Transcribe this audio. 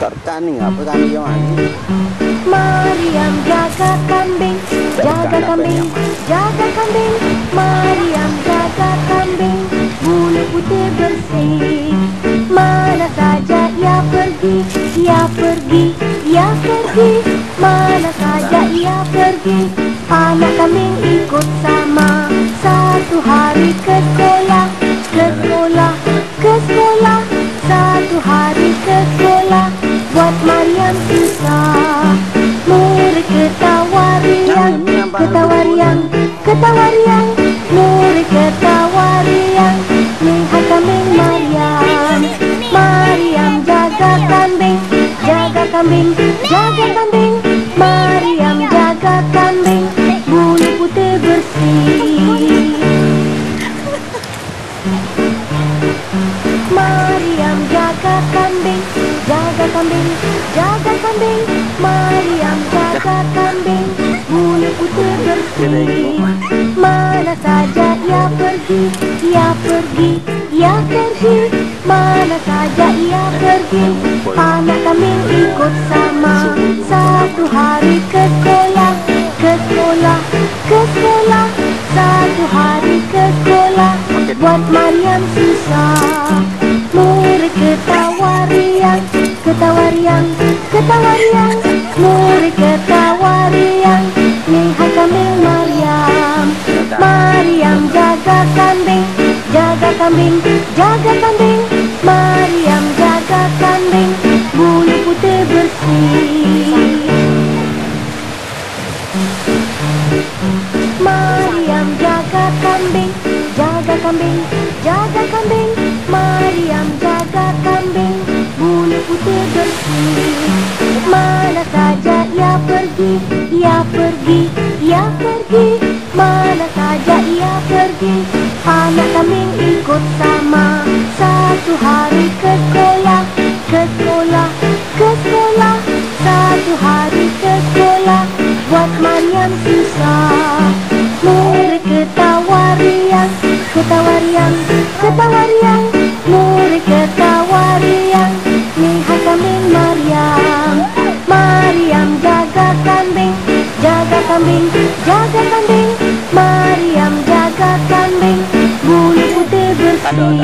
Tertani apa kan dia mani? Mariam jaga kambing, jaga kambing, jaga kambing. Mariam jaga kambing, bulu putih bersih. Mana saja ia pergi, ia pergi, ia pergi. Mana saja ia pergi, anak kambing ikut sama. Satu hari ke sekolah, ke sekolah, ke sekolah. Satu hari ke sekolah, buat Mariam susah. Murid ketawa riang, ketawa riang, ketawa riang. Murid ketawa riang, lihat kambing Mariam. Mariam jaga kambing, jaga kambing, jaga kambing. Mariam jaga kambing, bulu putih bersih. Kambing. Mariam jaga kambing, bulu putih bersih. Mana saja ia pergi, ia pergi, ia pergi. Mana saja ia pergi, anak kambing ikut sama. Satu hari ke sekolah, ke sekolah, ke sekolah. Satu hari ke sekolah, buat Mariam susah. Murid ketawa riang, ketawa riang, ketawa riang. Murid ketawa riang, lihat kambing Mariam. Mariam jaga kambing, jaga kambing, jaga kambing. Mariam jaga kambing, bulu putih bersih. Mariam jaga kambing, jaga kambing, jaga kambing. Mariam jaga kambing, bulu putih bersih. Saja ia pergi, ia pergi, ia pergi. Mana saja ia pergi, anak kambing ikut sama. Satu hari ke sekolah, ke sekolah, ke sekolah. Satu hari ke sekolah, buat Mariam susah. Murid ketawa riang, ketawa riang, ketawa riang. Kambing, jaga kambing. Mariam jaga kambing, bulu putih bersih.